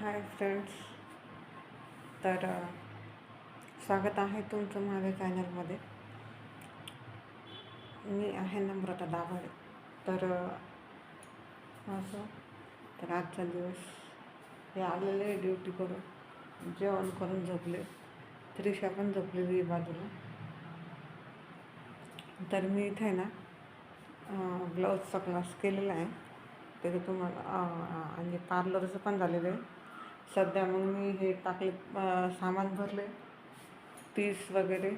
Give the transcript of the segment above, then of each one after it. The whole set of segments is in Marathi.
हाय फ्रेंड्स तर स्वागत आहे तुमचं माझ्या चॅनलमध्ये. मी आहे नम्रता दाभाडे. तर असं तर आजचा दिवस हे आलेले ड्युटी करून. जेवण करून झोपले. त्रिशा पण झोपलेली बाजूला. तर मी इथे आहे ना ब्लाऊजचा क्लास केलेला आहे. तरी तुम्हाला आणि पार्लरचं पण झालेलं आहे. सध्या मग मी हे टाकले सामान भरले. पीस वगैरे.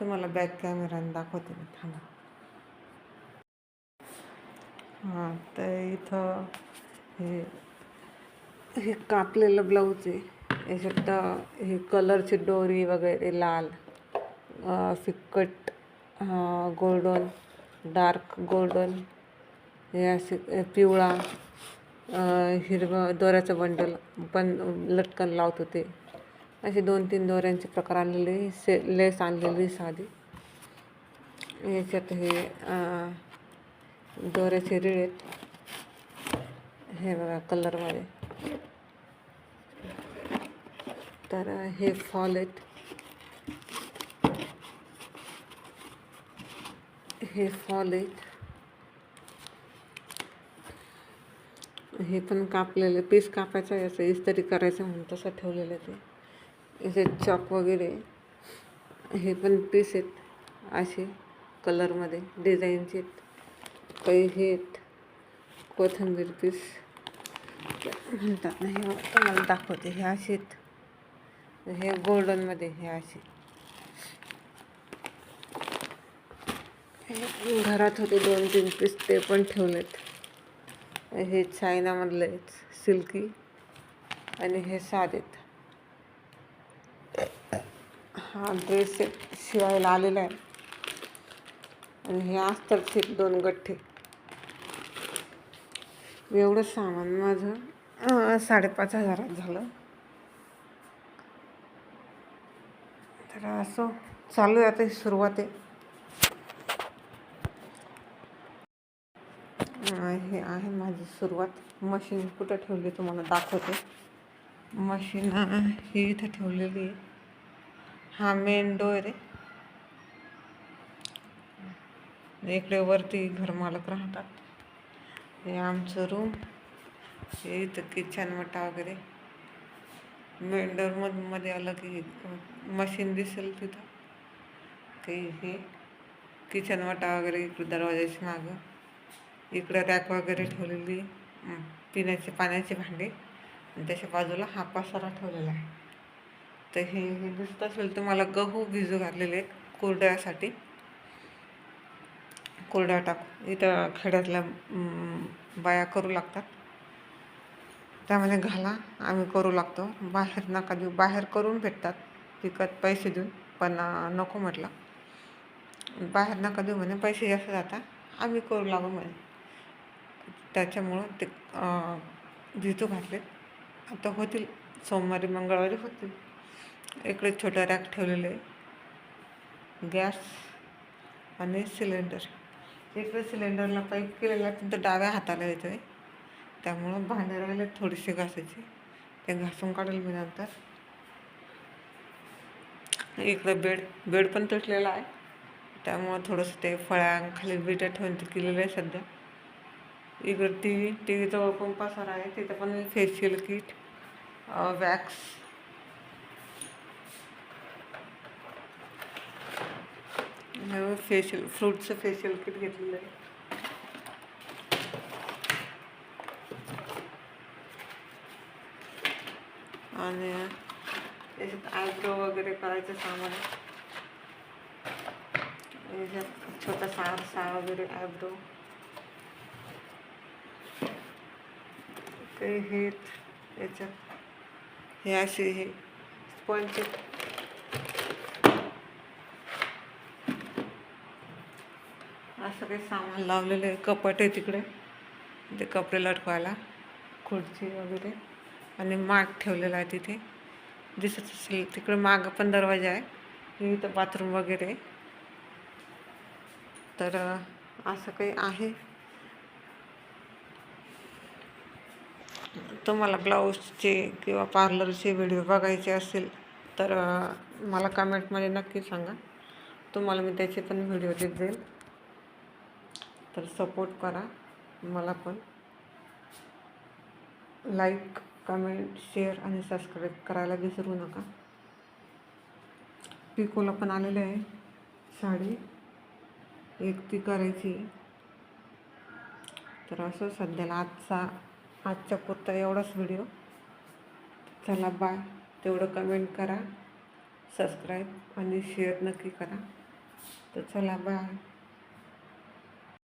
तुम्हाला बॅक कॅमेराने दाखवते मी थांबा. हां तर इथं हे हे कापलेलं ब्लाऊज आहे. याच्यात हे कलरची डोरी वगैरे लाल फिकट फिक्कट गोल्डन डार्क गोल्डन हे असे पिवळा. हिरवं दोऱ्याचं बंडल पण लटकन लावत होते. असे दोन तीन दोऱ्यांचे प्रकार आणलेले से लेस आणलेली साधी. याच्यात हे दोऱ्याचे रिळ आहेत. हे बघा कलरमध्ये. तर हे फॉल आहेत. हे फॉल आहेत. हे पण कापलेले पीस कापायचं याचं असं इस्त्री करायचं म्हणून तसं ठेवलेलं आहे ते. याचे चॉक वगैरे हे पण पीस आहेत असे कलरमध्ये डिझाईनचे आहेत. काही हे आहेत कोथिंबीर पीस. म्हणतात ना हे तुम्हाला दाखवते हे असे आहेत. हे गोल्डनमध्ये हे असे हे घरात होते दोन तीन पीस ते पण ठेवलेत. हे चायनामधले आहेत सिल्की. आणि हे साधेत हा ड्रेस शिवायला आलेला आहे. आणि हे अस्तरचे दोन गठ्ठे. एवढं सामान माझं साडेपाच हजारात झालं. तर असं चालू आहे आता ही सुरुवात आहे अं, हे आहे माझी सुरुवात. मशीन कुठं ठेवली तुम्हाला दाखवते. मशीन ही इथं ठेवलेली आहे. हा मेन डोअर आहे. इकडे वरती घरमालक राहतात. हे आमचं रूम हे इथं किचन मटा वगैरे. मेन डोअरमध्ये मध्ये आलं की मशीन दिसेल तिथं. काही हे किचन वाटा वगैरे इकडे दरवाजाची मागं. इकडं रॅक वगैरे ठेवलेली पिण्याचे पाण्याचे भांडे. आणि त्याच्या बाजूला हा पसारा ठेवलेला आहे. तर हे हे दिसत असेल तुम्हाला गहू भिजू घातलेले आहेत कुरड्यासाठी. कुरड्या टाक इथं खेड्यातल्या बाया करू लागतात. त्यामध्ये घाला आम्ही करू लागतो. बाहेर नका देऊ. बाहेर करून भेटतात. विकत पैसे देऊन. पण नको म्हटलं. बाहेर नका देऊ म्हणे. पैसे जास्त जातात. आम्ही करू लागू म्हणे. त्याच्यामुळं ते भिजू घातलेत आता होतील. सोमवारी मंगळवारी होतील. इकडे छोटा रॅक ठेवलेले आहे. गॅस आणि सिलेंडर. इकडे सिलेंडरला पाईप केलेला आहे तिथं डाव्या हाताला येतो आहे. त्यामुळं भांडे राहिले थोडीशी घासायची. ते घासून काढेल मी नंतर. इकडं बेड बेड पण तुटलेला आहे. त्यामुळं थोडंसं ते फळ्यांखाली बिटा ठेवून ते केलेलं आहे सध्या. इकडं टी व्ही टी व्हीचा पण पसार आहे तिथं पण फेशियल किट वॅक्स फेशियल फ्रूटचं फेशियल किट घेतलेलं आहे. आणि याच्यात आयब्रो वगैरे करायचं सामान. याच्यात छोटासा आरसा वगैरे आयब्रो ते हे याच्यात. हे असे हे. स्पंज असं काही सामान लावलेलं आहे. कपाट आहे तिकडे. ते कपडे लटकवायला. खुर्ची वगैरे. आणि माग ठेवलेला आहे तिथे. दिसत असेल. तिकडे मागं पण दरवाजा आहे. इथं बाथरूम वगैरे. तर असं काही आहे. तुम्हाला ब्लाऊजचे किंवा पार्लरचे व्हिडिओ बघायचे असेल तर मला कमेंटमध्ये नक्की सांगा. तुम्हाला मी त्याचे पण व्हिडिओ देत जाईल तर सपोर्ट करा मला पण. लाईक कमेंट शेअर आणि सबस्क्राईब करायला विसरू नका. पिकोला पण आलेले आहे साडी. एक ती करायची. आहे. तर असं सध्याला आजचा आजच्या पुरता एवढाच व्हिडिओ चला बाय तेवढं कमेंट करा सबस्क्राईब आणि शेअर नक्की करा. तर चला बाय